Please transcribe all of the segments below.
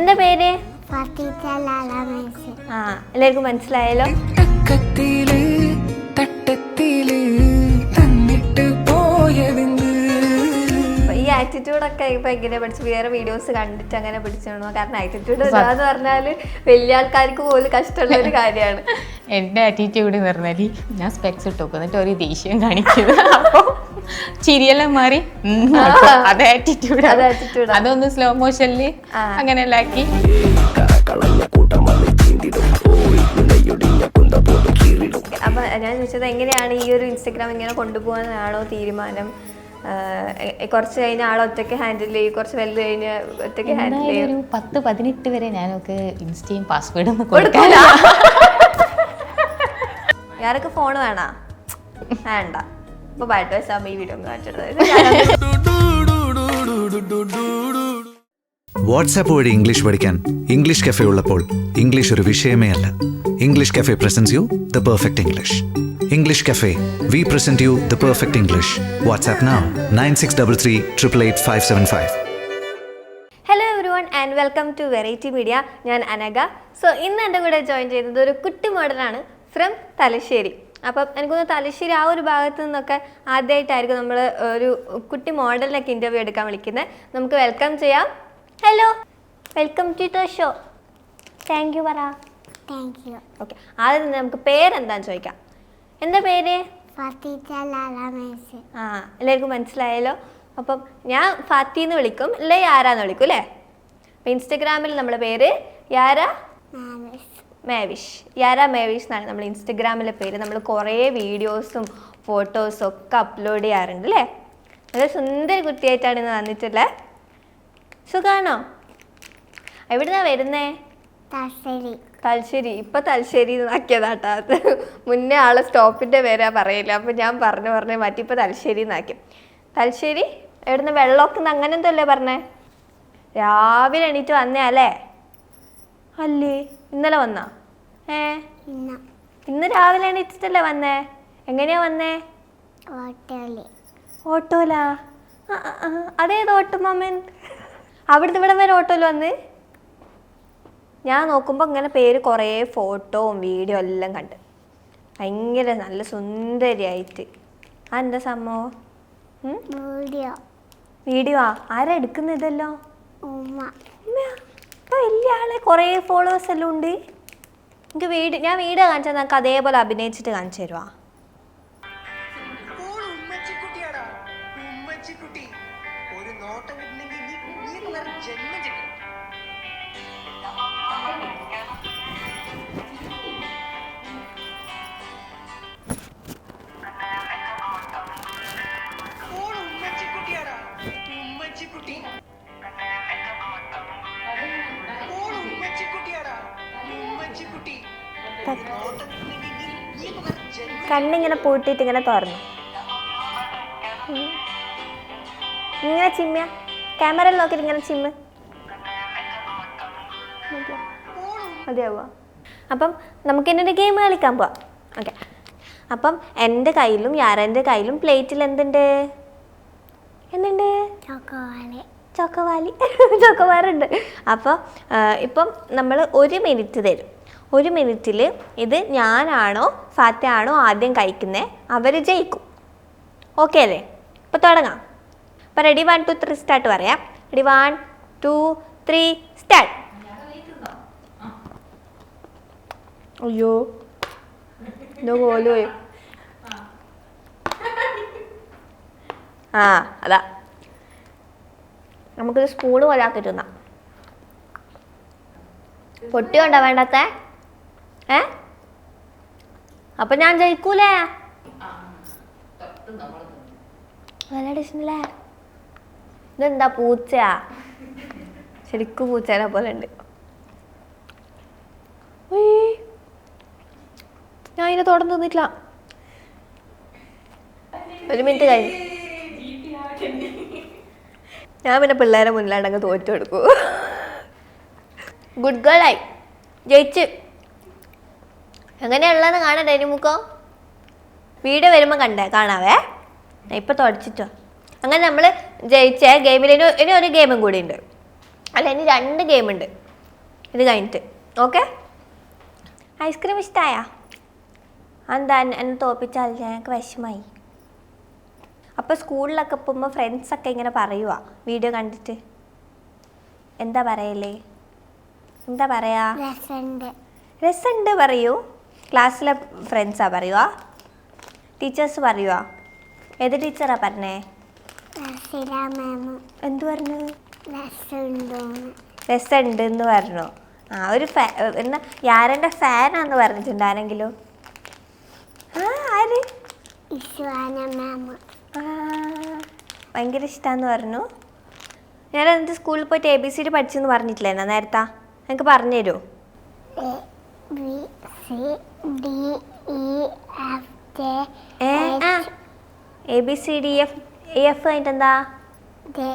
എന്താ പേര്? ആ എല്ലാവർക്കും മനസ്സിലായല്ലോ? തക്കത്തിൽ തട്ടത്തിൽ തന്നിട്ട് പോയതെന്ന് അപ്പൊ ഈ ആറ്റിറ്റ്യൂഡൊക്കെ ഇപ്പൊ എങ്ങനെ പഠിച്ചു വേറെ വീഡിയോസ് കണ്ടിട്ട് അങ്ങനെ പഠിച്ചാണോ കാരണം ആറ്റിറ്റ്യൂഡ് എന്ന് പറഞ്ഞാൽ വലിയ ആൾക്കാർക്ക് പോലും കഷ്ടമുള്ള ഒരു കാര്യമാണ്. എന്റെ ആറ്റിറ്റ്യൂഡ് എന്ന് പറഞ്ഞാൽ ഞാൻ സ്പെക്സ് ഇട്ടു നോക്കും എന്നിട്ട് ഒരു ദേഷ്യം കാണിക്കുന്നത് അപ്പോൾ ചിരിയെല്ലാം മാറി. അത് ആറ്റിറ്റ്യൂഡ്. അതൊന്ന് സ്ലോ മോഷനിൽ. അങ്ങനെ അപ്പൊ ഞാൻ ചോദിച്ചത് എങ്ങനെയാണ് ഈ ഒരു ഇൻസ്റ്റഗ്രാം ഇങ്ങനെ കൊണ്ടുപോകാനാണോ തീരുമാനം? കുറച്ച് കഴിഞ്ഞ ആൾ ഒറ്റയ്ക്ക് ഹാൻഡിൽ ചെയ്യും കുറച്ച് വലുത് കഴിഞ്ഞ് ഒറ്റയ്ക്ക് ഹാൻഡിൽ ചെയ്യും. ഒരു പത്ത് പതിനെട്ട് വരെ ഞാനൊക്കെ ഇൻസ്റ്റയും പാസ്വേഡും കൊടുക്കാനാ കൊടുക്കില്ല ഞാനൊക്കെ ഫോൺ വേണ. വേണ്ട. അപ്പൊ ബാറ്റ് വയസ്സാകുമ്പോ ഈ വീഡിയോ കാണിച്ചിട്ട്. വാട്സാപ്പ് വഴി ഇംഗ്ലീഷ് പഠിക്കാൻ ഇംഗ്ലീഷ് കഫേ ഉള്ളപ്പോൾ ഇംഗ്ലീഷ് ഒരു വിഷയമേ അല്ല. English cafe presents you the perfect English English cafe we present you the perfect English WhatsApp now nine six double three triple eight five seven five hello everyone and welcome to variety media ഞാൻ Anagha so ഇന്ന് എന്റെ കൂടെ join ചെയ്യുന്നത് ഒരു കുട്ടി മോഡലാണ് from Thalassery. അപ്പം തോന്നുന്നു തലശ്ശേരി ആ ഒരു ഭാഗത്തു നിന്നൊക്കെ ആദ്യമായിട്ടായിരിക്കും നമ്മൾ ഒരു കുട്ടി മോഡലിനൊക്കെ ഇന്റർവ്യൂ എടുക്കാൻ വിളിക്കുന്നത് നമുക്ക് വെൽക്കം ചെയ്യാം. Hello welcome to the show thank you പറ താങ്ക് യു ഓക്കെ ആദ്യം തന്നെ നമുക്ക് പേരെന്താന്ന് ചോദിക്കാം. എന്താ പേര്? ആ എല്ലാവർക്കും മനസ്സിലായല്ലോ. അപ്പം ഞാൻ ഫാത്തി എന്ന് വിളിക്കും അല്ലെ യാരാന്ന് വിളിക്കും അല്ലേ? അപ്പം ഇൻസ്റ്റഗ്രാമിൽ നമ്മുടെ പേര് യാര? മേവിഷ് യാര മേവിഷ് എന്നാണ് നമ്മൾ ഇൻസ്റ്റഗ്രാമിലെ പേര്. നമ്മൾ കുറേ വീഡിയോസും ഫോട്ടോസും ഒക്കെ അപ്ലോഡ് ചെയ്യാറുണ്ട് അല്ലേ? നല്ല സുന്ദര കുട്ടിയായിട്ടാണ് ഇന്ന് വന്നിട്ടുള്ളത് സുഖാണോ? എവിടുന്നാ വരുന്നേ? തലശ്ശേരി. തലശ്ശേരി. ഇപ്പൊ തലശ്ശേരി നാക്കിയതാട്ടാ അത് മുന്നേ ആളെ സ്റ്റോപ്പിന്റെ പേരാ പറയില്ല അപ്പൊ ഞാൻ പറഞ്ഞു പറഞ്ഞു മാറ്റി. ഇപ്പൊ തലശ്ശേരി എന്നാക്കി തലശ്ശേരി? എവിടുന്ന്? വെള്ളമൊക്കെ അങ്ങനെ എന്തല്ലേ പറഞ്ഞേ? രാവിലെ എണീറ്റ് വന്നേ അല്ലേ? അല്ലേ ഇന്നലെ വന്നാ? ഏ? ഇന്ന. രാവിലെ എണീറ്റിട്ടല്ലേ വന്നേ? എങ്ങനെയാ വന്നേ? ഓട്ടോലാ. അതേത് ഓട്ടോ മാമൻ? അവിടുന്ന് ഇവിടെ വരെ ഓട്ടോയിൽ വന്ന്? ഞാൻ നോക്കുമ്പോൾ ഇങ്ങനെ പേര് കുറേ ഫോട്ടോവും വീഡിയോ എല്ലാം കണ്ട്. ഭയങ്കര നല്ല സുന്ദരിയായിട്ട്. ആ എന്താ സംഭവം? വീഡിയോ. വീഡിയോ ആരാ എടുക്കുന്ന ഇതല്ലോ? ഉമ്മ? ഇപ്പൊ വലിയ ആളെ. കുറേ ഫോളോവേഴ്സ് എല്ലാം ഉണ്ട്. എനിക്ക് വീട് ഞാൻ വീഡിയോ കാണിച്ചാൽ നമുക്ക് അതേപോലെ അഭിനയിച്ചിട്ട് കാണിച്ചു തരുവാ. കണ്ണിങ്ങനെ പൂട്ടിയിട്ട് ഇങ്ങനെ തുറന്നു. ഇങ്ങനെ ചിമ്മിയ. ക്യാമറയിൽ നോക്കിയിട്ട് ഇങ്ങനെ ചിമ്മ. അതെയാവോ അപ്പം നമുക്കിന്നൊരു ഗെയിം കളിക്കാൻ പോവാം. ഓക്കെ അപ്പം എന്റെ കയ്യിലും യാരന്റെ കയ്യിലും പ്ലേറ്റിൽ എന്തുണ്ട്? എന്തുണ്ട്? ചോക്കോവാലി ചോക്കോവാലി ചോക്കോവാറുണ്ട് അപ്പോൾ ഇപ്പം നമ്മൾ ഒരു മിനിറ്റ് തരും. ഒരു മിനിറ്റിൽ ഇത് ഞാനാണോ ഫാറ്റയാണോ ആദ്യം കഴിക്കുന്നത് അവർ ജയിക്കും. ഓക്കെ അല്ലേ? ഇപ്പോൾ തുടങ്ങാം. അപ്പോൾ ready one two three start പറയാം. Ready one two three start അയ്യോ എന്തോ ആ അതാ. നമുക്കൊരു സ്പൂണ് പോലെ ആക്കി തിന്നാം പൊട്ടി കൊണ്ടാ വേണ്ടത്തെ? ഏ? അപ്പൊ ഞാൻ ജയിക്കൂലേ? നല്ല ടേസ്റ്റല്ലേ ഇതെന്താ പൂച്ചയാ? ശരിക്കും പൂച്ചേനെ പോലെ ഉണ്ട്. ഞാൻ ഇതിനെ തുടർന്ന് തന്നിട്ടില്ല. ഒരു മിനിറ്റ് കഴിഞ്ഞു. ഞാൻ പിന്നെ പിള്ളേരെ മുന്നിലാണ്ട് അങ്ങ് തോറ്റു കൊടുക്കൂ. ഗുഡ് ഗേൾ ആയി. ജയിച്ച്. എങ്ങനെയുള്ളതെന്ന് കാണണ്ടേ ഡൈനിമുക്കോ വീഡിയോ വരുമ്പോൾ കണ്ടേ കാണാവേ. ഇപ്പം തുടച്ചിട്ടോ. അങ്ങനെ നമ്മൾ ജയിച്ച ഗെയിമിൽ ഇനി ഇനി ഒരു ഗെയിമും കൂടി ഉണ്ട് അല്ല ഇനി രണ്ട് ഗെയിമുണ്ട്. ഇത് കഴിഞ്ഞിട്ട്. ഓക്കെ? ഐസ്ക്രീം ഇഷ്ടമായ എന്താ എന്നെ- തോപ്പിച്ചാൽ ഞങ്ങൾക്ക് വിഷമായി. അപ്പോൾ സ്കൂളിലൊക്കെ പോകുമ്പോൾ ഫ്രണ്ട്സൊക്കെ ഇങ്ങനെ പറയുക വീഡിയോ കണ്ടിട്ട്. എന്താ പറയല്ലേ എന്താ പറയാ? രസമുണ്ട് പറയൂ. ക്ലാസ്സിലെ ഫ്രണ്ട്സാ പറയുക ടീച്ചേഴ്സ് പറയുക ഏത് ടീച്ചറാ പറഞ്ഞേ? എന്തു പറഞ്ഞു? രസമുണ്ട് എന്ന് പറഞ്ഞു. ആ ഒരു ഫാ എന്നാ യാരന്റെ ഫാനാന്ന് പറഞ്ഞിട്ടുണ്ട് ആരെങ്കിലും? ആ ആര്? ഭയങ്കര ഇഷ്ടമാന്ന് പറഞ്ഞു. ഞാൻ എന്നിട്ട് സ്കൂളിൽ പോയിട്ട് എ ബി സി ഡി പഠിച്ചെന്ന് പറഞ്ഞിട്ടില്ലേ എന്നാ നേരത്തെ? എനിക്ക് പറഞ്ഞുതരുമോ C D E F J A B C D F F കഴിഞ്ഞിട്ട് എന്താ ജെ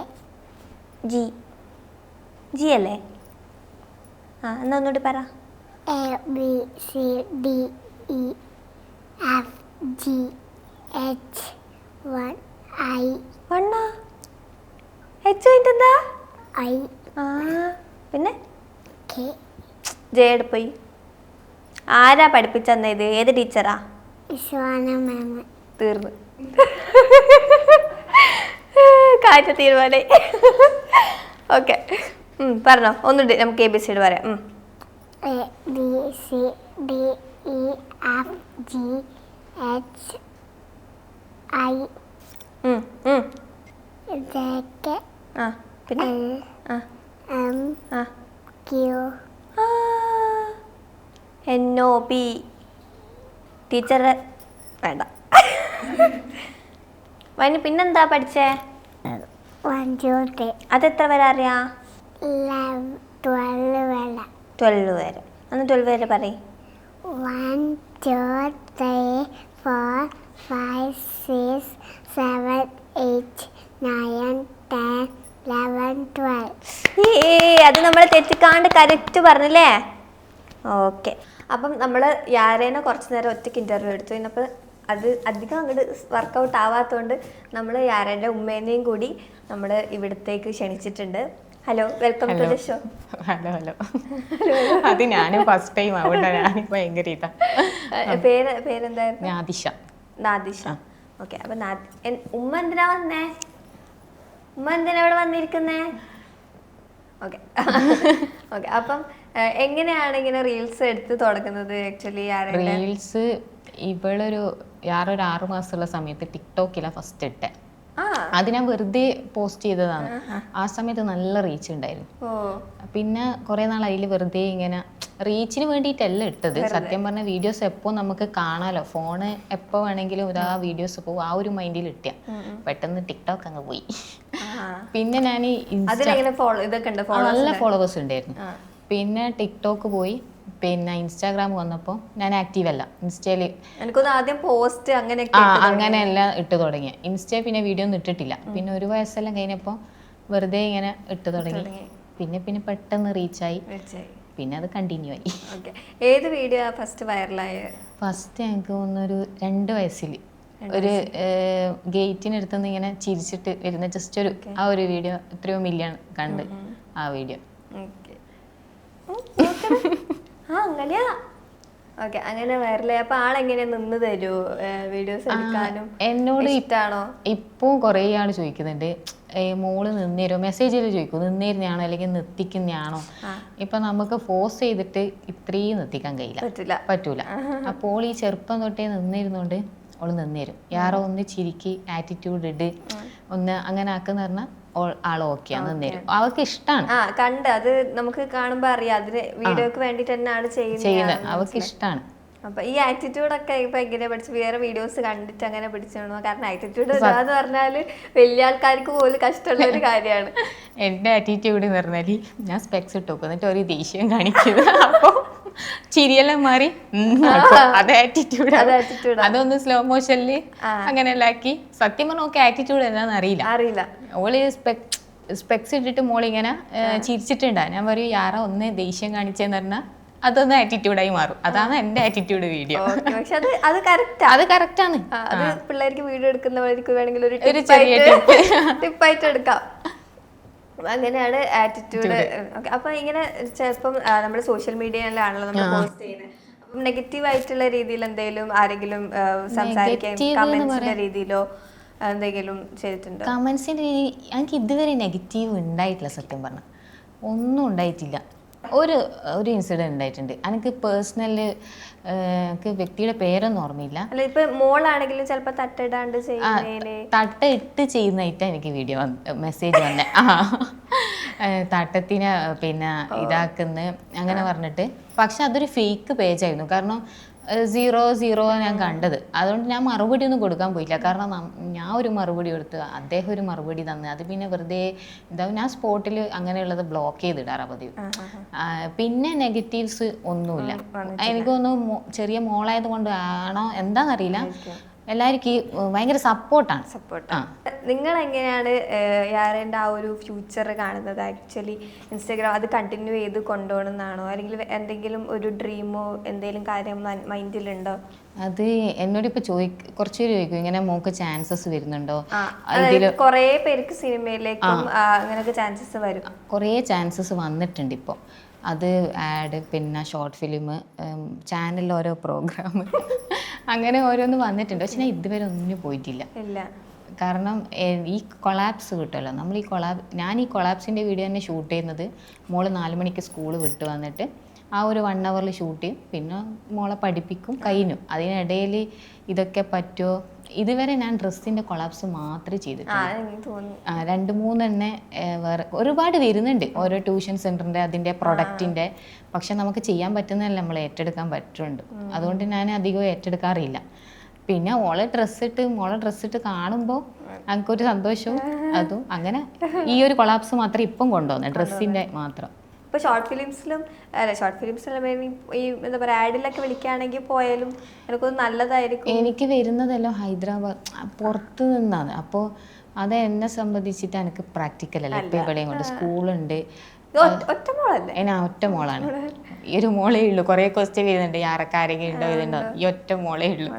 ജി ജി അല്ലേ? ആ എന്നാ ഒന്നുകൂടി പറ. A B C D E F G H one I വണ്ണാ H കഴിഞ്ഞിട്ട് എന്താ ഐ ആ പിന്നെ? കെ ജയുടെ പോയി. ആരാ പഠിപ്പിച്ചത് ഇത്? ഏത് ടീച്ചറാ? തീർന്നു. കാറ്റ തീരുമാനം ഓക്കെ. പറഞ്ഞോ. ഒന്നുണ്ട്. നമുക്ക് എ ബി സി പറയാം. A B C D E F G H I. J K പിന്നെ? M Q N O P teacher വേണ്ട. വൈന് പിന്നെന്താ പഠിച്ചേ? അതെത്ര വരെ അറിയാം? ട്വൽവ് വരെ. ട്വൽവ് വരെ. അന്ന് ട്വൽവ് വരെ പറയും. One two three four five six seven eight nine ten eleven twelve ഏ അത് നമ്മൾ തെറ്റിക്കാണ്ട് കറക്റ്റ് പറഞ്ഞില്ലേ? ഓക്കെ അപ്പം നമ്മൾ യാരേനെ കുറച്ച് നേരം ഒറ്റയ്ക്ക് ഇന്റർവ്യൂ എടുത്തു. കഴിഞ്ഞപ്പോൾ അത് അധികം അങ്ങോട്ട് വർക്കൗട്ട് ആവാത്തതുകൊണ്ട് നമ്മൾ യാരേന്റെ ഉമ്മേനെയും കൂടി നമ്മൾ ഇവിടത്തേക്ക് ക്ഷണിച്ചിട്ടുണ്ട്. Hello welcome to the show hello hello അത് ഞാനും ഫസ്റ്റ് ടൈം അവിടെ ഞാൻ ഭയങ്കര ഇതാ. പേര് പേരെന്തായിരുന്നു? ആദിഷ നാദിഷ. ഓക്കെ അപ്പം ഉമ്മ എന്തിനാ വന്നേ? ഉമ്മ എന്തിനാ ഇവിടെ വന്നിരിക്കുന്നേ? ഓക്കെ ഓക്കെ അപ്പം എങ്ങനെയാണ് ഇങ്ങനെ റീൽസ് എടുത്ത് തുടങ്ങുന്നത്? ആക്ച്വലി റീൽസ് ഇവളൊരു യാറൊരു ആറു മാസമുള്ള സമയത്ത് ടിക്ടോക്കിലാണ് ഫസ്റ്റ് ഇട്ടെ. അത് ഞാൻ വെറുതെ പോസ്റ്റ് ചെയ്തതാണ്. ആ സമയത്ത് നല്ല റീച്ച് ഉണ്ടായിരുന്നു. പിന്നെ കുറെ നാൾ അതിൽ വെറുതെ ഇങ്ങനെ റീച്ചിന് വേണ്ടിയിട്ടല്ല ഇട്ടത്. സത്യം പറഞ്ഞ വീഡിയോസ് എപ്പോൾ നമുക്ക് കാണാലോ? ഫോണ് എപ്പോൾ വേണമെങ്കിലും ഇതാ വീഡിയോസ് പോകും ആ ഒരു മൈൻഡിൽ ഇട്ടിയ പെട്ടെന്ന് ടിക്ടോക്ക് അങ്ങ് പോയി. പിന്നെ ഞാൻ നല്ല ഫോളോവേഴ്സ് ഉണ്ടായിരുന്നു. പിന്നെ ടിക്ടോക്ക് പോയി. പിന്നെ ഇൻസ്റ്റാഗ്രാം വന്നപ്പോൾ ഞാൻ ആക്റ്റീവ് അല്ല. ഇൻസ്റ്റയിൽ ആദ്യം പോസ്റ്റ് അങ്ങനെ അങ്ങനെ എല്ലാം ഇട്ട് തുടങ്ങി. ഇൻസ്റ്റയിൽ പിന്നെ വീഡിയോ ഒന്നും ഇട്ടിട്ടില്ല. പിന്നെ ഒരു വയസ്സെല്ലാം കഴിഞ്ഞപ്പോൾ വെറുതെ ഇങ്ങനെ ഇട്ട് തുടങ്ങി. പിന്നെ പിന്നെ പെട്ടെന്ന് റീച്ചായി. പിന്നെ അത് കണ്ടിന്യൂ ആയി. ഓക്കെ ഏത് വീഡിയോ ഫസ്റ്റ് വൈറലായ ഫസ്റ്റ് എനിക്ക് തോന്നുന്നൊരു രണ്ട് വയസ്സിൽ. ഒരു ഗേറ്റിനടുത്തുനിന്ന് ഇങ്ങനെ ചിരിച്ചിട്ട് വരുന്ന ജസ്റ്റ് ഒരു ആ ഒരു വീഡിയോ എത്രയോ മില്യൺ കണ്ട് ആ വീഡിയോ ആ അങ്ങനെയാ. ഓക്കെ അങ്ങനെ വൈറലായി. അപ്പൊ ആളെങ്ങനെ നിന്ന് തരൂ? വീഡിയോസ് എടുക്കാനും എന്നോട് ഇഷ്ടാണോ? ഇപ്പോൾ കുറേ ആൾ ചോദിക്കുന്നുണ്ട്. മോൾ നിന്നേരോ മെസ്സേജിൽ ചോദിക്കും. നിന്നേരുന്നാണോ അല്ലെങ്കിൽ നിർത്തിക്കുന്നാണോ ഇപ്പൊ നമുക്ക് ഫോഴ്സ് ചെയ്തിട്ട് ഇത്രയും നിർത്തിക്കാൻ കഴിയില്ല. പറ്റില്ല പറ്റൂല. അപ്പോൾ ഈ ചെറുപ്പം തൊട്ടേ നിന്നിരുന്നോണ്ട് അവൾ നിന്നേരും യാറോ ഒന്ന് ചിരിക്ക്. ആറ്റിറ്റ്യൂഡ് ഇട്. ഒന്ന് അങ്ങനെ ആക്കുന്ന പറഞ്ഞാൽ ആൾ ഓക്കെ നിന്നേരും അവൾക്ക് ഇഷ്ടമാണ് ആ കണ്ട്. അത് നമുക്ക് കാണുമ്പോ അറിയാം. അതിന് വീഡിയോക്ക് വേണ്ടിട്ട് തന്നെയാണ് ചെയ്യുന്നത് അവർക്ക് ഇഷ്ടമാണ് അപ്പൊ ഈ ആറ്റിറ്റ്യൂഡ് ഒക്കെ ഇപ്പൊ എങ്ങനെ പഠിച്ചു വേറെ വീഡിയോസ് കണ്ടിട്ട് അങ്ങനെ പഠിച്ചാണോ കാരണം ആറ്റിറ്റ്യൂഡ് എന്ന് പറഞ്ഞാൽ വലിയ ആൾക്കാർക്ക് പോലും കഷ്ടമുള്ള ഒരു കാര്യമാണ്. എന്റെ ആറ്റിറ്റ്യൂഡ് എന്ന് പറഞ്ഞാൽ ഞാൻ സ്പെക്സ് ഇട്ടു എന്നിട്ട് ഒരു ദേഷ്യം കാണിക്കുന്നു അപ്പോൾ ചിരിയെല്ലാം മാറി. ആറ്റിറ്റ്യൂഡ്. അതൊന്ന് സ്ലോ മോഷനിൽ അങ്ങനെയെല്ലാം ആക്കി സത്യം പറഞ്ഞ ഓക്കെ ആറ്റിറ്റ്യൂഡ് എന്താണെന്ന് അറിയില്ല. അറിയില്ല. ഓൾ സ്പെക്സ് ഇട്ടിട്ട് മോളിങ്ങനെ ചിരിച്ചിട്ടുണ്ടാ. ഞാൻ പറയും യാറ ഒന്ന് ദേഷ്യം കാണിച്ചെന്ന് പറഞ്ഞാൽ അതൊന്ന് ആറ്റിറ്റ്യൂഡായി മാറും. അതാണ് എന്റെ ആറ്റിറ്റ്യൂഡ് വീഡിയോ പക്ഷെ അത് അത് ആണ് അത് കറക്റ്റാണ് അത് പിള്ളേർക്ക് വീഡിയോ എടുക്കുന്നവർക്ക് വേണമെങ്കിൽ ഒരു ഒരു ചെറിയ ടിപ്പായിട്ട് എടുക്കാം. അങ്ങനെയാണ് ആറ്റിറ്റ്യൂഡ് അപ്പൊ ഇങ്ങനെ ചിലപ്പം നമ്മൾ സോഷ്യൽ മീഡിയയിലാണല്ലോ നമ്മൾ പോസ്റ്റ് ചെയ്യുന്നത്. അപ്പം നെഗറ്റീവ് ആയിട്ടുള്ള രീതിയിൽ എന്തെങ്കിലും ആരെങ്കിലും ആ, സംസാരിക്കാൻ കമന്റ്സിന്റെ രീതിയിലോ എന്തെങ്കിലും ചെയ്തിട്ടുണ്ടോ? രീതി എനിക്ക് ഇതുവരെ നെഗറ്റീവ് ഉണ്ടായിട്ടില്ല സത്യം പറഞ്ഞാൽ ഒന്നും ഉണ്ടായിട്ടില്ല. ഒരു ഒരു ഇൻസിഡന്റ് ഉണ്ടായിട്ടുണ്ട്. എനിക്ക് പേഴ്സണൽ എനിക്ക് വ്യക്തിയുടെ പേരൊന്നും ഓർമ്മയില്ല. അല്ല ഇപ്പൊ മോളാണെങ്കിലും ചിലപ്പോ തട്ടിടാണ്ട് തട്ട ഇട്ട് ചെയ്യുന്നതായിട്ടാണ് എനിക്ക് വീഡിയോ വന്ന് മെസ്സേജ് വന്നെ. ആ തട്ടത്തിനെ പിന്നെ ഇതാക്കുന്ന അങ്ങനെ പറഞ്ഞിട്ട്. പക്ഷെ അതൊരു ഫേക്ക് പേജായിരുന്നു കാരണം സീറോ സീറോ ഞാൻ കണ്ടത്. അതുകൊണ്ട് ഞാൻ മറുപടി ഒന്നും കൊടുക്കാൻ പോയില്ല കാരണം ഞാൻ ഒരു മറുപടി കൊടുത്ത് അദ്ദേഹം ഒരു മറുപടി തന്ന്. അത് പിന്നെ വെറുതെ എന്താ ഞാൻ സ്പോട്ടിൽ അങ്ങനെയുള്ളത് ബ്ലോക്ക് ചെയ്തിടാറാ പതിവ് പിന്നെ നെഗറ്റീവ്സ് ഒന്നുമില്ല. എനിക്ക് തോന്നുന്നു ചെറിയ മോളായത് കൊണ്ട് ആണോ എന്താണെന്നറിയില്ല എല്ലാവർക്കും ഈ ഭയങ്കര സപ്പോർട്ടാണ്. സപ്പോർട്ട്. നിങ്ങൾ എങ്ങനെയാണ് യാറേന്റെ ആ ഒരു ഫ്യൂച്ചർ കാണുന്നത്? ആക്ച്വലി ഇൻസ്റ്റാഗ്രാം അത് കണ്ടിന്യൂ ചെയ്ത് കൊണ്ടുപോകണമെന്നാണോ അല്ലെങ്കിൽ എന്തെങ്കിലും ഒരു ഡ്രീമോ എന്തെങ്കിലും കാര്യം മൈൻഡിലുണ്ടോ അത് എന്നോട് ഇപ്പൊ ചോദി കുറച്ച് പേര് ചോദിക്കും ഇങ്ങനെ മോക്ക് ചാൻസസ് വരുന്നുണ്ടോ? കുറേ പേർക്ക് സിനിമയിലേക്കും അങ്ങനെയൊക്കെ ചാൻസസ് വരും. കുറേ ചാൻസസ് വന്നിട്ടുണ്ട് ഇപ്പോൾ അത് ആഡ് പിന്നെ ഷോർട്ട് ഫിലിം ചാനലിൽ ഓരോ പ്രോഗ്രാം അങ്ങനെ ഓരോന്ന് വന്നിട്ടുണ്ട്. പക്ഷെ ഞാൻ ഇതുവരെ ഒന്നിനും പോയിട്ടില്ല. കാരണം ഈ കൊളാപ്സ് കിട്ടുമല്ലോ. നമ്മൾ ഈ കൊളാ ഞാൻ ഈ കൊളാപ്സിന്റെ വീഡിയോ തന്നെ ഷൂട്ട് ചെയ്യുന്നത് മോൾ നാല് മണിക്ക് സ്കൂൾ വിട്ട് വന്നിട്ട് ആ ഒരു വൺ അവറിൽ ഷൂട്ട് ചെയ്യും. പിന്നെ മോളെ പഠിപ്പിക്കും കഴിഞ്ഞു. അതിനിടയിൽ ഇതൊക്കെ പറ്റുമോ ഇതുവരെ ഞാൻ ഡ്രസ്സിന്റെ കൊളാപ്സ് മാത്രമേ ചെയ്തിട്ടുള്ളൂ. രണ്ട് മൂന്നെണ്ണെ വേറെ ഒരുപാട് വരുന്നുണ്ട്. ഓരോ ട്യൂഷൻ സെന്ററിന്റെ അതിന്റെ പ്രൊഡക്റ്റിന്റെ പക്ഷെ നമുക്ക് ചെയ്യാൻ പറ്റുന്നതല്ല നമ്മൾ ഏറ്റെടുക്കാൻ പറ്റുന്നുണ്ട് അതുകൊണ്ട് ഞാൻ അധികം ഏറ്റെടുക്കാറില്ല. പിന്നെ ഓളെ ഡ്രസ്സ് ഇട്ട് മോളെ ഡ്രസ്സ് ഇട്ട് കാണുമ്പോൾ ഞങ്ങൾക്കൊരു സന്തോഷവും അതും. അങ്ങനെ ഈ ഒരു കൊളാപ്സ് മാത്രം ഇപ്പം കൊണ്ടുവന്നത് ഡ്രസ്സിന്റെ മാത്രം. ഇപ്പൊ ഷോർട്ട് ഫിലിംസിലും അല്ല ഷോർട്ട് ഫിലിംസിലും ഈ എന്താ പറയാ ആഡിലൊക്കെ വിളിക്കുകയാണെങ്കിൽ പോയാലും എനിക്കൊന്ന് നല്ലതായിരിക്കും. എനിക്ക് വരുന്നതെല്ലാം ഹൈദരാബാദ് പുറത്ത് നിന്നാണ്. അപ്പോൾ അത് എന്നെ സംബന്ധിച്ചിട്ട് എനിക്ക് പ്രാക്ടിക്കൽ അല്ല. ഇപ്പം ഇവിടെയും കൊണ്ട് സ്കൂളുണ്ട്. ഒറ്റ മോളല്ലേ? ഞാൻ ഒറ്റ മോളാണ്. ഈ ഒരു മോളേ ഉള്ളൂ. കുറേ ക്വസ്റ്റ്യൻ വരുന്നുണ്ട് ആരൊക്കെ ആരെങ്കിലും ഉണ്ടോ ഇതുണ്ടോ? ഈ ഒറ്റ മോളേ ഉള്ളൂ.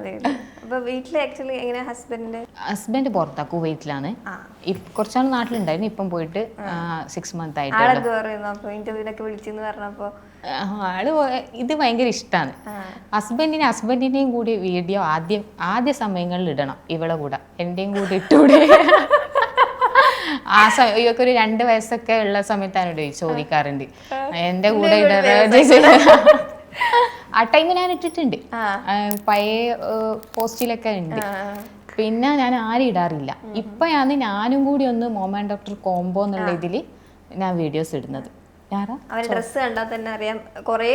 അതെ അപ്പൊ വീട്ടിൽ ആക്ച്വലി എങ്ങനെ ഹസ്ബൻഡ് ഹസ്ബൻഡ് പുറത്താ കുവൈറ്റിലാണ് കുറച്ചാൾ നാട്ടിലുണ്ടായിരുന്നു. ഇപ്പം പോയിട്ട് സിക്സ് മന്ത് ആയിട്ട് ആളെന്ത് പറയുന്നു? ഇന്റർവ്യൂവിനൊക്കെ വിളിച്ചെന്ന് ആൾ ഇത് ഭയങ്കര ഇഷ്ടമാണ് ഹസ്ബൻഡിന് ഹസ്ബൻഡിന്റെയും കൂടി വീഡിയോ ആദ്യം ആദ്യ സമയങ്ങളിൽ ഇടണം ഇവളെ കൂടെ. എന്റെയും കൂടി ഇട്ടുകൂടെ. ആ സമയം ഇവർക്ക് ഒരു രണ്ട് വയസ്സൊക്കെ ഉള്ള സമയത്താണ് ചോദിക്കാറുണ്ട്. എന്റെ കൂടെ ഇടാറ് ആ ടൈം ഞാൻ ഇട്ടിട്ടുണ്ട്. പഴയ പോസ്റ്റിലൊക്കെ ഉണ്ട്. പിന്നെ ഞാൻ ആരും ഇടാറില്ല. ഇപ്പോഴാണ് ഞാനും കൂടി ഒന്ന് മോമൻ ഡോക്ടർ കോംബോ എന്നുള്ള ഇതിൽ ഞാൻ വീഡിയോസ് ഇടുന്നത്. അവന്റെ ഡ്രസ്സ് കണ്ടാൽ തന്നെ അറിയാം. കൊറേ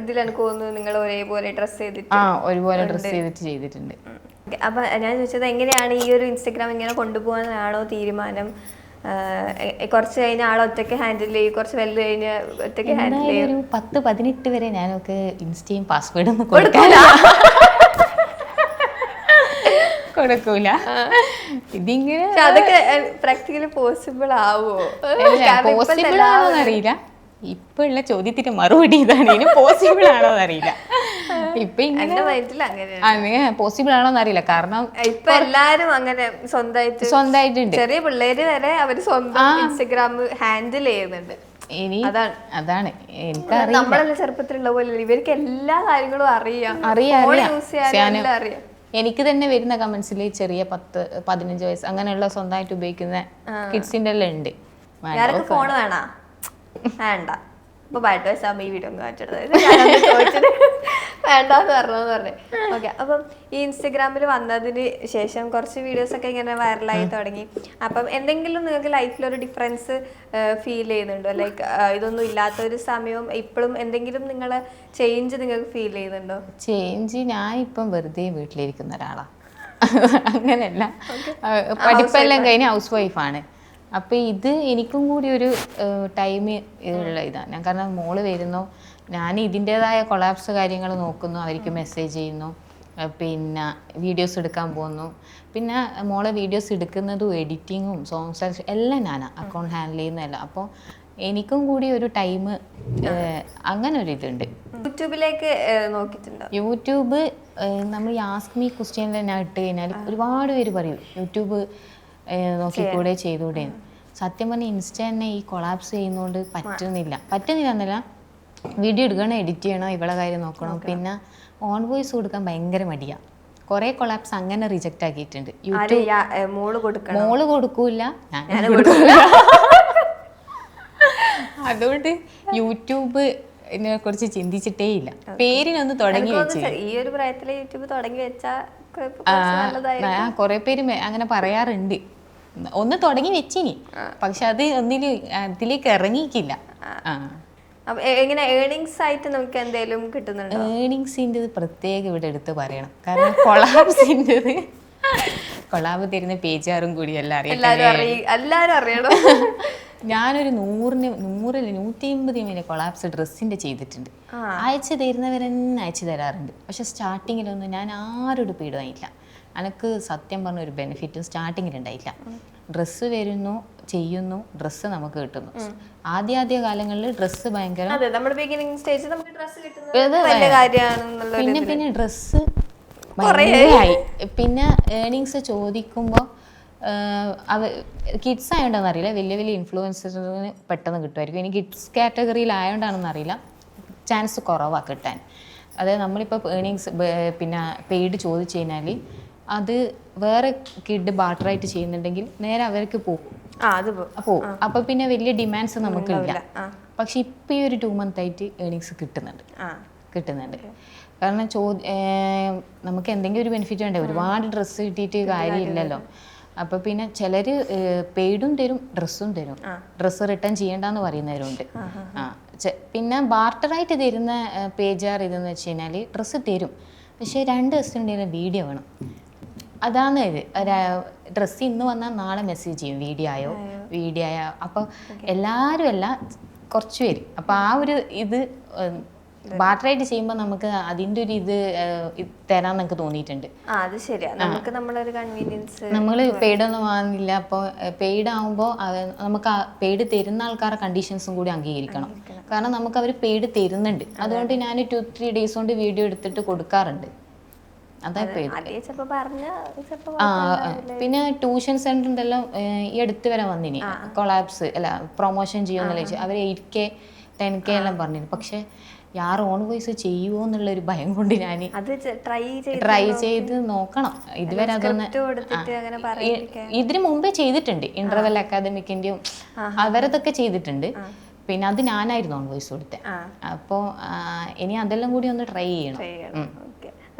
ഇതിൽ എനിക്ക് തോന്നുന്നു നിങ്ങൾ ഒരേപോലെ ഡ്രസ്സ് ചെയ്തിട്ട്. ആ ഒരുപോലെ ഡ്രസ്സ് ചെയ്തിട്ട് ചെയ്തിട്ടുണ്ട്. അപ്പൊ ഞാൻ ചോദിച്ചത് എങ്ങനെയാണ് ഈ ഒരു ഇൻസ്റ്റഗ്രാം ഇങ്ങനെ കൊണ്ടുപോകാനാണോ തീരുമാനം? കുറച്ച് കഴിഞ്ഞ ആൾ ഒറ്റയ്ക്ക് ഹാൻഡിൽ ചെയ്യും കുറച്ച് വലുത് കഴിഞ്ഞ് ഒറ്റയ്ക്ക് ഹാൻഡിൽ ചെയ്യും. ഒരു പത്ത് പതിനെട്ട് വരെ ഞാനൊക്കെ ഇൻസ്റ്റയും പാസ്വേഡും ഒന്നും കൊടുക്കൂല. കൊടുക്കൂല. ഇതിങ്ങനെ അതൊക്കെ പ്രാക്ടിക്കലി പോസിബിൾ ആവോ? പോസിബിൾ ആണോ ഇപ്പൊ ഉള്ള ചോദ്യത്തിന്റെ മറുപടി ഇതാണ്. ഇനി പോസിബിൾ ആണോന്ന് അറിയില്ല ഇപ്പൊ എന്റെ അങ്ങനെ പോസിബിൾ ആണോന്ന് അറിയില്ല. കാരണം ഇപ്പൊ എല്ലാരും അങ്ങനെ സ്വന്തമായിട്ട് സ്വന്തമായിട്ടുണ്ട് ചെറിയ പിള്ളേര് വരെ അവർ സ്വന്തം ഇൻസ്റ്റഗ്രാം ഹാൻഡിൽ ചെയ്യുന്നുണ്ട്. ഇനി അതാണ്. അതാണ്. നമ്മളല്ല നമ്മളെല്ലാം ചെറുപ്പത്തിലുള്ള പോലെ ഇവർക്ക് എല്ലാ കാര്യങ്ങളും അറിയാം. അറിയാം എനിക്ക് തന്നെ വരുന്ന കമന്റ്സിൽ ചെറിയ പത്ത് പതിനഞ്ച് വയസ്സ് അങ്ങനെയുള്ള സ്വന്തമായിട്ട് ഉപയോഗിക്കുന്ന കിഡ്സിന്റെ എല്ലാം ഉണ്ട്. ഫോൺ വേണോ? വേണ്ട. ഇപ്പൊ പാട്ട് വയസ്സാകുമ്പോ ഈ വീഡിയോ ഒന്ന് കാണിച്ചെടുത്തത് വേണ്ടെന്ന് പറഞ്ഞെന്ന് പറഞ്ഞു. ഓക്കെ അപ്പം ഈ ഇൻസ്റ്റഗ്രാമിൽ വന്നതിന് ശേഷം കുറച്ച് വീഡിയോസ് ഒക്കെ ഇങ്ങനെ വൈറലായി തുടങ്ങി. അപ്പം എന്തെങ്കിലും നിങ്ങൾക്ക് ലൈഫിൽ ഒരു ഡിഫറൻസ് ഫീൽ ചെയ്യുന്നുണ്ടോ? ലൈക്ക് ഇതൊന്നും ഇല്ലാത്ത ഒരു സമയവും ഇപ്പോഴും എന്തെങ്കിലും നിങ്ങൾ ചേഞ്ച് നിങ്ങൾക്ക് ഫീൽ ചെയ്യുന്നുണ്ടോ? ചേഞ്ച് ഞാൻ ഇപ്പം വെറുതെ വീട്ടിലിരിക്കുന്ന ഒരാളാണ് അങ്ങനെയല്ല. ആ, പഠിപ്പെല്ലാം കഴിഞ്ഞ് ഹൗസ് വൈഫാണ് അപ്പം ഇത് എനിക്കും കൂടി ഒരു ടൈം ഉള്ള ഇതാണ് ഞാൻ കാരണം മോൾ വരുന്നു. ഞാൻ ഇതിന്റെതായ കൊളാപ്സ് കാര്യങ്ങൾ നോക്കുന്നു. അവർക്ക് മെസ്സേജ് ചെയ്യുന്നു. പിന്നെ വീഡിയോസ് എടുക്കാൻ പോകുന്നു. പിന്നെ മോളെ വീഡിയോസ് എടുക്കുന്നതും എഡിറ്റിങ്ങും സോങ് സെലക്ഷൻ എല്ലാം ഞാനാണ് അക്കൗണ്ട് ഹാൻഡിൽ ചെയ്യുന്നതല്ല. അപ്പോൾ എനിക്കും കൂടി ഒരു ടൈം അങ്ങനെ ഒരു ഇതുണ്ട്. യൂട്യൂബിലേക്ക് നോക്കിയിട്ടുണ്ടോ? യൂട്യൂബ് നമ്മൾ ഈ ആസ്ക് മീ ക്വസ്റ്റ്യൻ തന്നെ ഇട്ട് കഴിഞ്ഞാൽ ഒരുപാട് പേര് പറയും യൂട്യൂബ് നോക്കിക്കൂടെ ചെയ്തുകൂടെ. സത്യം പറഞ്ഞാൽ ഇൻസ്റ്റ തന്നെ ഈ കൊളാപ്സ് ചെയ്യുന്നതുകൊണ്ട് പറ്റുന്നില്ല. പറ്റുന്നില്ല എന്നല്ല വീഡിയോ എടുക്കണം എഡിറ്റ് ചെയ്യണം ഇവളെ കാര്യം നോക്കണം. പിന്നെ ഓൺ വോയിസ് കൊടുക്കാൻ ഭയങ്കര മടിയാണ് കുറെ കൊളാപ്സ് അങ്ങനെ റിജക്റ്റ് ആക്കിയിട്ടുണ്ട്. യൂട്യൂബ് മോൾ കൊടുക്കൂല. അതുകൊണ്ട് യൂട്യൂബ് കുറിച്ച് ചിന്തിച്ചിട്ടേ ഇല്ല. പേരിനൊന്ന് തുടങ്ങി വെച്ച്. ഈ ഒരു പ്രായത്തിലെ യൂട്യൂബ് തുടങ്ങി വെച്ചാൽ കുറെ പേര് അങ്ങനെ പറയാറുണ്ട്. ഒന്ന് തുടങ്ങി വെച്ചിനി. പക്ഷെ അത് ഒന്നിലും അതിലേക്ക് ഇറങ്ങിയിക്കില്ല ആ. എങ്ങനെ ഏണിങ്സ് ആയിട്ട് നമുക്ക് എന്തെങ്കിലും കിട്ടുന്നുണ്ടോ? ഏണിങ്സിന്റെ പ്രത്യേകം ഇവിടെ എടുത്ത് പറയണം. കാരണം കൊളാബ്സിന്റെ കൊളാബ് തരുന്ന പേജാറും കൂടി എല്ലാം എല്ലാവരും അറിയണം. ഞാനൊരു നൂറിന് നൂറിൽ നൂറ്റി അമ്പത് എമ്മിലെ കൊളാപ്സ് ഡ്രസ്സിന്റെ ചെയ്തിട്ടുണ്ട്. അയച്ചു തരുന്നവരെന്നെ അയച്ചു തരാറുണ്ട്. പക്ഷെ സ്റ്റാർട്ടിങ്ങിലൊന്നും ഞാൻ ആരോട് പീടുവായില്ല എനിക്ക് സത്യം പറഞ്ഞ ഒരു ബെനിഫിറ്റും സ്റ്റാർട്ടിങ്ങിൽ ഉണ്ടായില്ല ഡ്രസ്സ് വരുന്നു ചെയ്യുന്നു ഡ്രസ്സ് നമുക്ക് കിട്ടുന്നു. ആദ്യ ആദ്യ കാലങ്ങളിൽ ഡ്രസ്സ് ഭയങ്കര പിന്നെ പിന്നെ ഡ്രസ്സ് ഭയങ്കരമായി പിന്നെ ഏണിങ്സ് ചോദിക്കുമ്പോൾ അവ കിഡ്സ് ആയതുകൊണ്ടാണെന്ന് അറിയില്ല വലിയ വലിയ ഇൻഫ്ലുവൻസറിന് പെട്ടെന്ന് കിട്ടുമായിരിക്കും. ഇനി കിഡ്സ് കാറ്റഗറിയിൽ ആയതുകൊണ്ടാണെന്ന് അറിയില്ല. ചാൻസ് കുറവാണ് കിട്ടാൻ. അതായത് നമ്മളിപ്പോൾ ഏണിങ്സ് പിന്നെ പെയ്ഡ് ചോദിച്ചു കഴിഞ്ഞാൽ അത് വേറെ കിഡ് ബാർട്ടറായിട്ട് ചെയ്യുന്നുണ്ടെങ്കിൽ നേരെ അവർക്ക് പോകും അപ്പോൾ അപ്പൊ പിന്നെ വലിയ ഡിമാൻഡ്സ് നമുക്കില്ല. പക്ഷെ ഇപ്പൊ ഈ ഒരു ടു മന്ത് ആയിട്ട് ഏണിങ്സ് കിട്ടുന്നുണ്ട്. കിട്ടുന്നുണ്ട്. കാരണം നമുക്ക് എന്തെങ്കിലും ഒരു ബെനിഫിറ്റ് വേണ്ടേ? ഒരുപാട് ഡ്രസ്സ് കിട്ടിയിട്ട് കാര്യമില്ലല്ലോ. അപ്പൊ പിന്നെ ചിലര് പെയ്ഡും തരും ഡ്രസ്സും തരും. ഡ്രസ്സ് റിട്ടേൺ ചെയ്യണ്ടെന്ന് പറയുന്നവരുണ്ട്. ആ പിന്നെ ബാർട്ടറായിട്ട് തരുന്ന പേജാർ ഇതെന്ന് വെച്ച് കഴിഞ്ഞാൽ ഡ്രസ്സ് തരും. പക്ഷേ രണ്ട് ദിവസത്തിനുണ്ടെങ്കിൽ വീഡിയോ വേണം. അതാണ് ഇത് ഡ്രസ്സ് ഇന്ന് വന്നാൽ നാളെ മെസ്സേജ് ചെയ്യും വീഡിയോ ആയോ? വീഡിയോ ആയോ അപ്പം എല്ലാവരും അല്ല കുറച്ച് പേര്. അപ്പം ആ ഒരു ഇത് ബാറ്ററായിട്ട് ചെയ്യുമ്പോൾ നമുക്ക് അതിന്റെ ഒരു ഇത് തരാൻ നമുക്ക് തോന്നിയിട്ടുണ്ട്. അത് ശരിയാ. നമുക്ക് നമ്മളൊരു കൺവീനിയൻസ് നമ്മൾ പെയ്ഡ് ഒന്നും വാങ്ങുന്നില്ല. അപ്പോൾ പെയ്ഡ് ആവുമ്പോൾ നമുക്ക് പെയ്ഡ് തരുന്ന ആൾക്കാരുടെ കണ്ടീഷൻസും കൂടി അംഗീകരിക്കണം. കാരണം നമുക്ക് അവർ പെയ്ഡ് തരുന്നുണ്ട്. അതുകൊണ്ട് ഞാൻ ടു ത്രീ ഡേയ്സ് കൊണ്ട് വീഡിയോ എടുത്തിട്ട് കൊടുക്കാറുണ്ട്. പിന്നെ ട്യൂഷൻ സെന്ററിന്റെ ഈ അടുത്ത് വരെ വന്നിനി. കൊളാപ്സ് അല്ല പ്രൊമോഷൻ ചെയ്യുമെന്നല്ല ചോദിച്ചു അവർ എയ്റ്റ് കെ ടെൻ കെ എല്ലാം പറഞ്ഞിരുന്നു പക്ഷെ യാർ ഓൺ വോയിസ് ചെയ്യുമോ എന്നുള്ളൊരു ഭയം കൊണ്ട് ഞാൻ ട്രൈ ചെയ്ത് നോക്കണം. ഇതുവരെ അതൊന്ന് ഇതിന് മുമ്പേ ചെയ്തിട്ടുണ്ട്. ഇന്റർവെൽ അക്കാദമിക്കിന്റെയും അവരതൊക്കെ ചെയ്തിട്ടുണ്ട്. പിന്നെ അത് ഞാനായിരുന്നു ഓൺ വോയിസ് കൊടുത്തത് അപ്പോൾ ഇനി അതെല്ലാം കൂടി ഒന്ന് ട്രൈ ചെയ്യണം.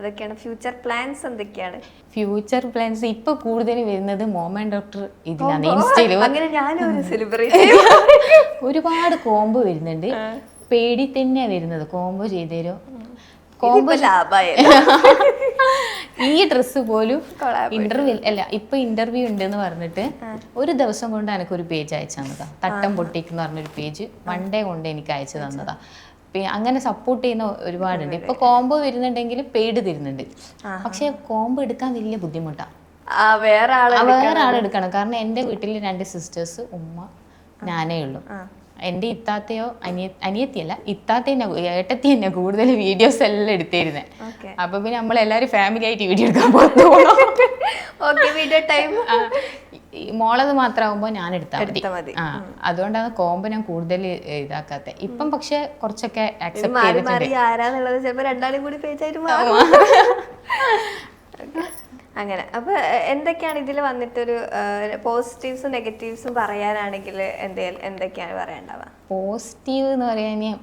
അതൊക്കെയാണ്. ഫ്യൂച്ചർ പ്ലാൻസ് എന്തൊക്കെയാണ്? ഫ്യൂച്ചർ പ്ലാൻസ് ഇപ്പൊ കൂടുതൽ വരുന്നത് മോമൻ ഡോക്ടർ ഇതിലാണ്. ഇൻസ്റ്റയിൽ അങ്ങനെ ഞാനൊരു സെലിബ്രേറ്റ് ഒരുപാട് കോംബോ വരുന്നുണ്ട്. പേടി തന്നെയാ വരുന്നത് കോംബോ ചെയ്തേരോ. കോംബോ ഈ ഡ്രസ്സ് പോലും ഇന്റർവ്യൂ അല്ല ഇപ്പൊ ഇന്റർവ്യൂ ഉണ്ട് എന്ന് പറഞ്ഞിട്ട് ഒരു ദിവസം കൊണ്ട് എനിക്ക് ഒരു പേജ് അയച്ചു തന്നതാ തട്ടം പൊട്ടിക്ക് എന്ന് പറഞ്ഞൊരു പേജ് വൺ ഡേ കൊണ്ട് എനിക്ക് അയച്ചു തന്നതാ. അങ്ങനെ സപ്പോർട്ട് ചെയ്യുന്ന ഒരുപാടുണ്ട്. ഇപ്പൊ കോംബോ വരുന്നുണ്ടെങ്കിൽ പെയ്ഡ് തരുന്നുണ്ട്. പക്ഷെ കോംബോ എടുക്കാൻ വലിയ ബുദ്ധിമുട്ടാണ് ആ വേറെ ആളെടുക്കണം കാരണം എന്റെ വീട്ടിൽ രണ്ട് സിസ്റ്റേഴ്സ് ഉമ്മ ഞാനേ ഉള്ളൂ. എന്റെ ഇത്താത്തയോ അനിയ അനിയത്തിയല്ല ഇത്താത്ത തന്നെ ഏട്ടത്തി തന്നെ കൂടുതൽ വീഡിയോസ് എല്ലാം എടുത്തിരുന്നത്. അപ്പൊ പിന്നെ നമ്മളെല്ലാവരും ഫാമിലി ആയിട്ട് വീഡിയോ എടുക്കാൻ പോകുന്നു പോകണം വീഡിയോ ടൈം ഈ മോളത് മാത്രമാകുമ്പോൾ ഞാൻ എടുത്താൽ മതി. അതുകൊണ്ടാണ് കോമ്പ് ഞാൻ കൂടുതൽ ഇതാക്കാത്ത. ഇപ്പം പക്ഷെ കുറച്ചൊക്കെ അങ്ങനെ. അപ്പൊ എന്തൊക്കെയാണ് ഇതിൽ വന്നിട്ടൊരു പോസിറ്റീവ്സും നെഗറ്റീവ്സും പറയാനാണെങ്കിൽ എന്തെങ്കിലും എന്തൊക്കെയാണ് പറയേണ്ടത് പോസിറ്റീവ് എന്ന് പറയാൻ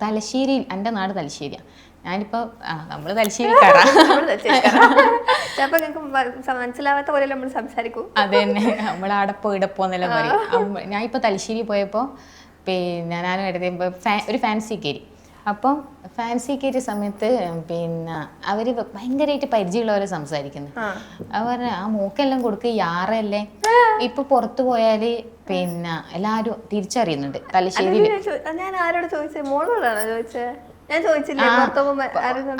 തലശ്ശേരി എന്റെ നാട് തലശ്ശേരിയാണ് ഞാനിപ്പോൾ ആ നമ്മൾ തലശ്ശേരിക്കാരാ ചിലപ്പോ നിങ്ങൾക്ക് മനസ്സിലാവാത്ത പോലെ നമ്മൾ സംസാരിക്കും? അതെ തന്നെ നമ്മൾ അടപ്പോ ഇടപ്പോ എന്നെല്ലാം പറയും. ഞാൻ ഇപ്പൊ തലശ്ശേരി പോയപ്പോ പിന്നെ ഞാനും എടുത്ത് ഒരു ഫാൻസി കയറി അപ്പം ഫാൻസി കയറിയ സമയത്ത് പിന്നെ അവർ ഭയങ്കരമായിട്ട് പരിചയമുള്ളവരെ സംസാരിക്കുന്നു. അവർ ആ മൂക്കെല്ലാം കൊടുക്കുക യാറല്ലേ ഇപ്പൊ പുറത്തു പോയാൽ പിന്നെ എല്ലാരും തിരിച്ചറിയുന്നുണ്ട് തലശ്ശേരിയിൽ ഞാൻ ആരോട് ചോദിച്ചത് മോളോടാണോ ചോദിച്ചത് ഞാൻ ചോദിച്ചില്ലേ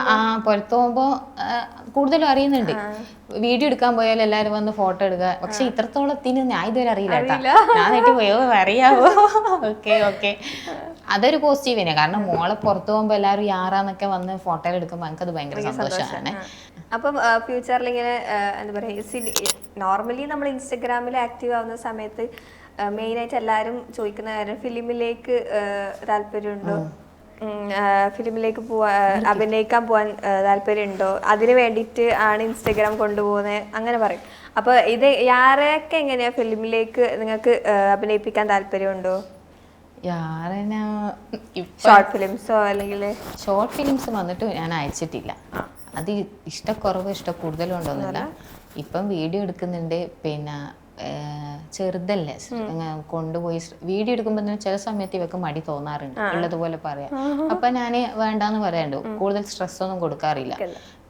ആ പുറത്തു പോകുമ്പോ കൂടുതലും അറിയുന്നുണ്ട്. വീഡിയോ എടുക്കാൻ പോയാൽ എല്ലാരും വന്ന് ഫോട്ടോ എടുക്കുക പക്ഷെ ഇത്രത്തോളത്തിന് ഞാൻ ഇതുവരെ അറിയില്ല കേട്ടാ. ഞാൻ പോയോ അറിയാവോ? Okay okay. അതൊരു പോസിറ്റീവ് തന്നെ കാരണം മോളെ പുറത്തു പോകുമ്പോ എല്ലാരും യാറാന്നൊക്കെ വന്ന് ഫോട്ടോ എടുക്കുമ്പോൾ എനിക്കത് ഭയങ്കര സന്തോഷമാണ് അപ്പം ഫ്യൂച്ചറിൽ ഇങ്ങനെ എന്താ പറയുക നോർമലി നമ്മൾ ഇൻസ്റ്റഗ്രാമിൽ ആക്റ്റീവ് ആവുന്ന സമയത്ത് മെയിനായിട്ട് എല്ലാരും ചോദിക്കുന്ന കാര്യം ഫിലിമിലേക്ക് താല്പര്യമുണ്ടോ? ഫിലിമിലേക്ക് പോവാ അഭിനയിക്കാൻ പോകാൻ താല്പര്യമുണ്ടോ? അതിന് വേണ്ടിയിട്ട് ആണ് ഇൻസ്റ്റഗ്രാം കൊണ്ടുപോകുന്നത് അങ്ങനെ പറയും. അപ്പോൾ ഇത് യാറൊക്കെ എങ്ങനെയാ ഫിലിമിലേക്ക് നിങ്ങൾക്ക് അഭിനയിപ്പിക്കാൻ താല്പര്യമുണ്ടോ? ഷോർട്ട് ഫിലിംസോ അല്ലെങ്കിൽ? ഷോർട്ട് ഫിലിംസ് വന്നിട്ട് ഞാൻ അയച്ചിട്ടില്ല. അത് ഇഷ്ടക്കുറവ് ഇഷ്ടക്കൂടുതലും ഉണ്ടോന്നില്ല. ഇപ്പം വീഡിയോ എടുക്കുന്നുണ്ട്. പിന്നെ ചെറുതല്ലേ? കൊണ്ടുപോയി വീഡിയോ എടുക്കുമ്പോൾ തന്നെ ചില സമയത്ത് ഇവക്ക് മടി തോന്നാറുണ്ട്. ഉള്ളതുപോലെ പറയാം അപ്പൊ ഞാൻ വേണ്ടാന്ന് പറയാണ്ട് കൂടുതൽ സ്ട്രെസ് ഒന്നും കൊടുക്കാറില്ല.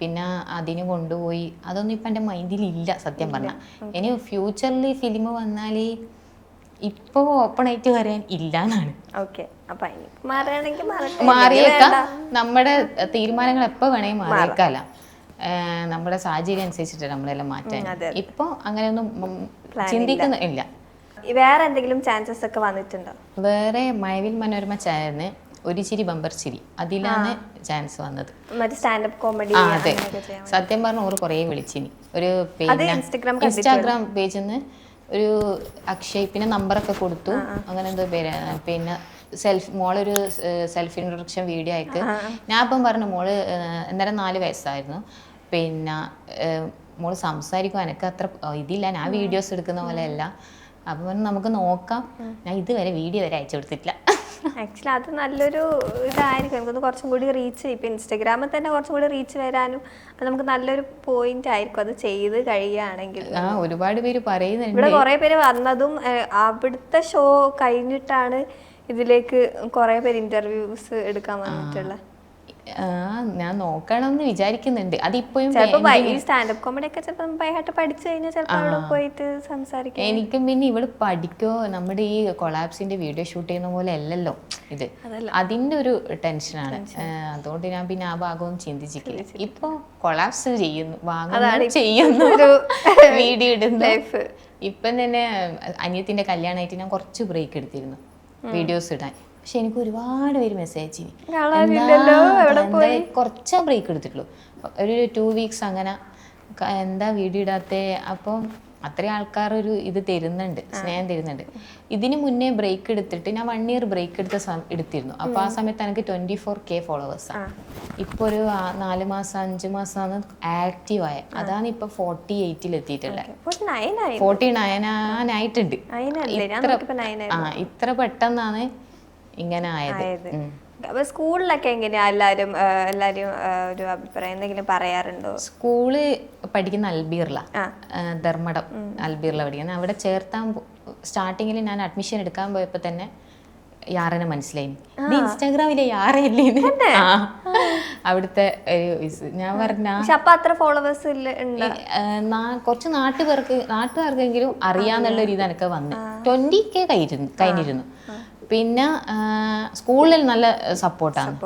പിന്നെ അതിന് കൊണ്ടുപോയി അതൊന്നും ഇപ്പം എന്റെ മൈൻഡിൽ ഇല്ല സത്യം പറഞ്ഞാൽ ഇനി ഫ്യൂച്ചറിൽ ഫിലിം വന്നാൽ ഇപ്പോ ഓപ്പൺ ആയിട്ട് പറയാൻ ഇല്ലാന്നാണ്. മാറിയേക്കാം. നമ്മുടെ തീരുമാനങ്ങൾ എപ്പോ വേണമെങ്കിൽ മാറിയേക്കാല. നമ്മുടെ സാഹചര്യം അനുസരിച്ചിട്ട് നമ്മളെല്ലാം മാറ്റാൻ. ഇപ്പൊ അങ്ങനെയൊന്നും ചിന്തിക്കുന്ന ഇല്ല. വേറെ എന്തെങ്കിലും ചാൻസസ് ഒക്കെ വന്നിട്ടുണ്ടോ? വേറെ മയവിൽ മനോരമ ചാനലിന് ഒരു ചിരി ബമ്പർ ചിരി. അതിലാണ് ചാൻസ് വന്നത്. സ്റ്റാൻഡപ്പ് കോമഡി അതെ. സത്യം പറഞ്ഞ ഓർ കുറേ വിളിച്ചിനി. ഒരു ഇൻസ്റ്റാഗ്രാം പേജിൽ നിന്ന് ഒരു അക്ഷയ് പിന്നെ നമ്പറൊക്കെ കൊടുത്തു. അങ്ങനെ എന്തോ പേര് പിന്നെ സെൽഫ് മോളൊരു സെൽഫ് ഇൻട്രൊഡക്ഷൻ വീഡിയോ അയക്ക് ഞാൻ ഇപ്പം പറഞ്ഞു മോൾ അന്നേരം നാല് വയസ്സായിരുന്നു. പിന്നെ മോൾ സംസാരിക്കും. എനിക്ക് അത്ര ഇതില്ല. ഞാൻ വീഡിയോസ് എടുക്കുന്ന പോലെ അല്ല അപ്പം നമുക്ക് നോക്കാം. ഞാൻ ഇതുവരെ വീഡിയോ വരെ അയച്ചു കൊടുത്തിട്ടില്ല. ആക്ച്വലി അത് നല്ലൊരു ഇതായിരിക്കും. നമുക്കൊന്ന് കുറച്ചും കൂടി റീച്ച് ഇപ്പം ഇൻസ്റ്റഗ്രാമിൽ തന്നെ കുറച്ചും കൂടി റീച്ച് വരാനും അത് നമുക്ക് നല്ലൊരു പോയിന്റ് ആയിരിക്കും. അത് ചെയ്ത് കഴിയുകയാണെങ്കിൽ ഒരുപാട് പേര് പറയുന്നുണ്ട്. ഇവിടെ കുറേ പേര് വന്നതും അവിടുത്തെ ഷോ കഴിഞ്ഞിട്ടാണ് ഇതിലേക്ക് കുറേ പേര് ഇന്റർവ്യൂസ് എടുക്കാൻ വന്നിട്ടുള്ളത്. ഞാൻ നോക്കണം എന്ന് വിചാരിക്കുന്നുണ്ട്. അതിപ്പോഴും ചിലപ്പോൾ ഈ സ്റ്റാൻഡപ്പ് കോമഡി ഒക്കെ ചിലപ്പോൾ പഠിച്ചു കഴിഞ്ഞാൽ ചിലപ്പോൾ പോയിട്ട് സംസാരിക്കാം എനിക്കും പിന്നെ ഇവൾ പഠിക്കോ? നമ്മുടെ ഈ കൊളാപ്സിന്റെ വീഡിയോ ഷൂട്ട് ചെയ്യുന്ന പോലെ അല്ലല്ലോ ഇത്. അതിന്റെ ഒരു ടെൻഷനാണ് അതുകൊണ്ട് ഞാൻ പിന്നെ ആ ഭാഗവും ചിന്തിച്ചിട്ടില്ല. ഇപ്പൊ കൊളാപ്സ് ചെയ്യുന്നു. വാങ്ങുന്നു ചെയ്യുന്നു. വീഡിയോ ഇടുന്നു. ഇപ്പം തന്നെ അനിയത്തിന്റെ കല്യാണമായിട്ട് ഞാൻ കുറച്ച് ബ്രേക്ക് എടുത്തിരുന്നു. വീഡിയോസ് ഇടാൻ. പക്ഷെ എനിക്ക് ഒരുപാട് പേര് മെസ്സേജ് ചെയ്യും. കുറച്ചാ ബ്രേക്ക് എടുത്തിട്ടുള്ളൂ. ഒരു ടു വീക്സ് അങ്ങനെ എന്താ വീഡിയോ ഇടാത്തെ? അപ്പം അത്രയും ആൾക്കാർ ഒരു ഇത് തരുന്നുണ്ട് സ്നേഹം തരുന്നുണ്ട്. ഇതിന് മുന്നേ ബ്രേക്ക് എടുത്തിട്ട് ഞാൻ വൺ ഇയർ ബ്രേക്ക് എടുത്ത എടുത്തിരുന്നു. അപ്പോൾ ആ സമയത്ത് എനിക്ക് ട്വന്റി ഫോർ കെ ഫോളോവേഴ്സാണ് ഇപ്പോൾ ഒരു നാല് മാസം അഞ്ച് മാസമാണ് ആയ. അതാണ് ഇപ്പോൾ ഫോർട്ടി എയ്റ്റിൽ എത്തിയിട്ടുള്ളത് ഫോർട്ടി നയൻ ആയിട്ടുണ്ട്. ആ ഇത്ര പെട്ടെന്നാണ് ഇങ്ങനെ ആയത്. അപ്പൊ സ്കൂളിലൊക്കെ എങ്ങനെയാ എല്ലാരും എല്ലാരും ഒരു അഭിപ്രായം എന്തെങ്കിലും പറയാറുണ്ടോ? സ്കൂൾ പഠിക്കുന്ന അൽബീർല ധർമ്മടം അൽബീർല പഠിക്കുന്ന. അവിടെ ചേർത്താൻ സ്റ്റാർട്ടിങ്ങിൽ ഞാൻ അഡ്മിഷൻ എടുക്കാൻ പോയപ്പോ തന്നെ യാറിനെ മനസ്സിലായി. നീ ഇൻസ്റ്റാഗ്രാമിലെ യാറയല്ലേ അവിടുത്തെ ഞാൻ പറഞ്ഞ അത്ര ഫോളോവേഴ്സ് കുറച്ച് നാട്ടുപേർക്ക് നാട്ടുകാർക്കെങ്കിലും അറിയാന്നുള്ള ഒരു ഇത് എനിക്ക് വന്നു. ട്വന്റി കെ കഴിഞ്ഞിരുന്നു കഴിഞ്ഞിരുന്നു. പിന്നെ സ്കൂളിൽ നല്ല സപ്പോർട്ടാണ്.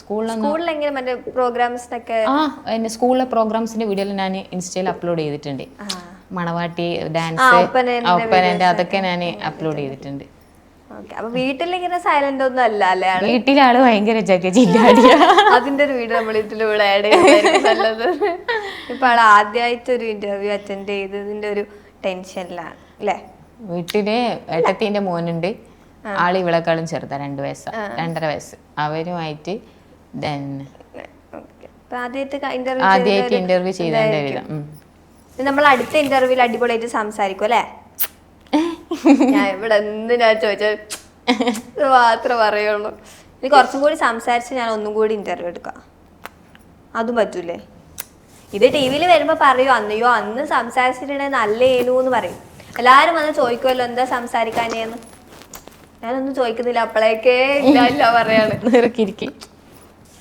സ്കൂളിൽ എങ്ങനെ മറ്റേ പ്രോഗ്രാംസിനൊക്കെ ആ എന്റെ സ്കൂളിലെ പ്രോഗ്രാംസിന്റെ വീഡിയോ ഞാൻ ഇൻസ്റ്റയിൽ അപ്ലോഡ് ചെയ്തിട്ടുണ്ട്. മണവാട്ടി ഡാൻസ് ഒപ്പനേന്റെ അതൊക്കെ ഞാൻ അപ്ലോഡ് ചെയ്തിട്ടുണ്ട്. വീട്ടിലിങ്ങനെ സൈലന്റ് ഒന്നും അല്ല അല്ലേ? വീട്ടിലാൾ ഭയങ്കര അതിന്റെ ഒരു വീഡിയോ നമ്മൾ ഇതിലൂടെ ആഡ് നല്ലത്. ഇപ്പൊ ആൾ ആദ്യമായിട്ട് ഒരു ഇന്റർവ്യൂ അറ്റൻഡ് ചെയ്തതിന്റെ ഒരു ടെൻഷനിലാണ് അല്ലേ? വീട്ടിൽ ഏട്ടത്തിന്റെ മോനുണ്ട്. ആൾ ഇവളെക്കാളും ചെറുതാ രണ്ട് വയസ്സ്. രണ്ടര വയസ്സ്. അവരുമായിട്ട് ആദ്യമായിട്ട് ഇന്റർവ്യൂ ചെയ്തതിന്റെ വിധം. നമ്മൾ അടുത്ത ഇന്റർവ്യൂവിൽ അടിപൊളിയായിട്ട് സംസാരിക്കും അല്ലേ? ഞാൻ ഇവിടെ എന്തിനാ ചോദിച്ചത് മാത്രമേ പറയുള്ളൂ. ഇനി കുറച്ചും കൂടി സംസാരിച്ച് ഞാൻ ഒന്നും കൂടി ഇന്റർവ്യൂ എടുക്കാം. അതും പറ്റൂലേ? ഇത് ടി വിയിൽ വരുമ്പോൾ പറയൂ അന്നയോ അന്ന് സംസാരിച്ചിട്ടുണ്ടെങ്കിൽ നല്ലേനു എന്ന് പറയും. എല്ലാവരും വന്ന് ചോദിക്കുമല്ലോ എന്താ സംസാരിക്കാനേന്ന് ഞാനൊന്നും ചോദിക്കുന്നില്ല. അപ്പോഴേക്കേ ഇല്ല ഇല്ല പറയാണ്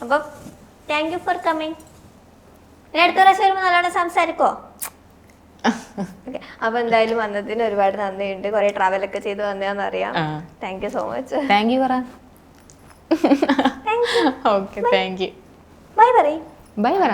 അപ്പം താങ്ക് യു ഫോർ കമ്മിങ് ഇനി അടുത്ത പ്രാവശ്യം വരുമ്പോൾ നല്ലോണം സംസാരിക്കോ? അപ്പൊ എന്തായാലും വന്നതിന് ഒരുപാട് നന്ദിയുണ്ട്. കുറെ ട്രാവൽ ഒക്കെ ചെയ്ത് വന്നതാന്ന് അറിയാം. Thank you so much thank you പറ. ഓക്കെ താങ്ക് യു ബൈ പറയും ബൈ പറ.